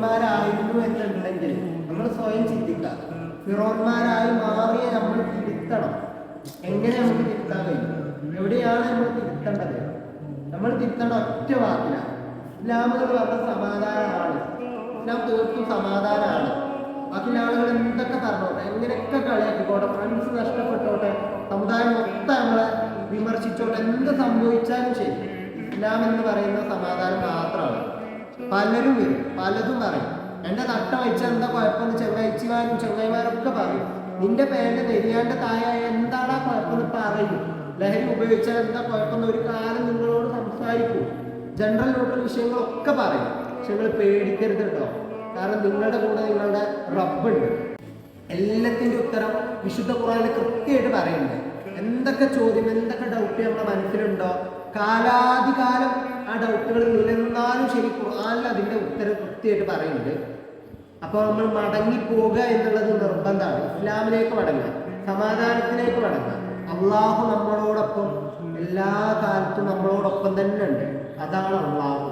ഫിറോന്മാരായിരുന്നു എന്നുണ്ടെങ്കിൽ നമ്മൾ സ്വയം ചിന്തിക്കുക. ഫിറോന്മാരായി മാറിയ നമ്മൾ തിരുത്തണം. എങ്ങനെ നമുക്ക് തിരുത്താൻ കഴിയും? എവിടെയാണ് നമ്മൾ തിരുത്തേണ്ടത്? നമ്മൾ തിരുത്തേണ്ട ഒറ്റ വാക്കിലാണ് ഇസ്ലാം എന്ന് പറഞ്ഞ സമാധാനമാണ്. ഇസ്ലാം തീർത്തും സമാധാനമാണ്. ബാക്കി ആളുകൾ എന്തൊക്കെ പറഞ്ഞോട്ടെ എങ്ങനെയൊക്കെ കളിയാക്കിക്കോട്ടെ ഫ്രണ്ട്സ് നഷ്ടപ്പെട്ടോട്ടെ സമുദായം മൊത്തം നമ്മളെ വിമർശിച്ചോട്ടെ എന്ത് സംഭവിച്ചാലും ശരി. ഇസ്ലാം എന്ന് പറയുന്ന സമാധാനം പലരും വരും. പലതും പറയും. എന്റെ നട്ട വെച്ച എന്താ കുഴപ്പമെന്ന് ചെങ്ങാഴ്ചമാരും ചെങ്ങായിമാരൊക്കെ പറയും. നിന്റെ പേരിന്റെ നെരിയാണ്ട് തായായ എന്താണ് ആ കുഴപ്പമെന്ന് പറയും. ലഹരി ഉപയോഗിച്ചാൽ എന്താ കുഴപ്പമെന്ന് ഒരു കാലം നിങ്ങളോട് സംസാരിക്കും. ജനറൽ നോട്ടുള്ള വിഷയങ്ങളൊക്കെ പറയും. പക്ഷെ നിങ്ങൾ പേടിക്കരുത് കേട്ടോ. കാരണം നിങ്ങളുടെ കൂടെ നിങ്ങളുടെ റബ്ബുണ്ട് എല്ലാത്തിന്റെ ഉത്തരം വിശുദ്ധ ഖുറാനിൽ കൃത്യമായിട്ട് പറയുന്നുണ്ട്. എന്തൊക്കെ ചോദ്യം എന്തൊക്കെ ഡൗട്ട് നമ്മുടെ മനസ്സിലുണ്ടോ? കാലാധികാലം ആ ഡൗട്ടുകൾ നിലനിന്നാലും ശരി ഖുർആനിൽ അതിന്റെ ഉത്തരം കൃത്യമായിട്ട് പറയുന്നുണ്ട്. അപ്പോൾ നമ്മൾ മടങ്ങി പോവുക എന്നുള്ളത് നിർബന്ധമാണ്. ഇസ്ലാമിലേക്ക് മടങ്ങുക സമാധാനത്തിലേക്ക് മടങ്ങുക. അള്ളാഹു നമ്മളോടൊപ്പം എല്ലാ കാലത്തും നമ്മളോടൊപ്പം തന്നെ ഉണ്ട്. അതാണ് അള്ളാഹു.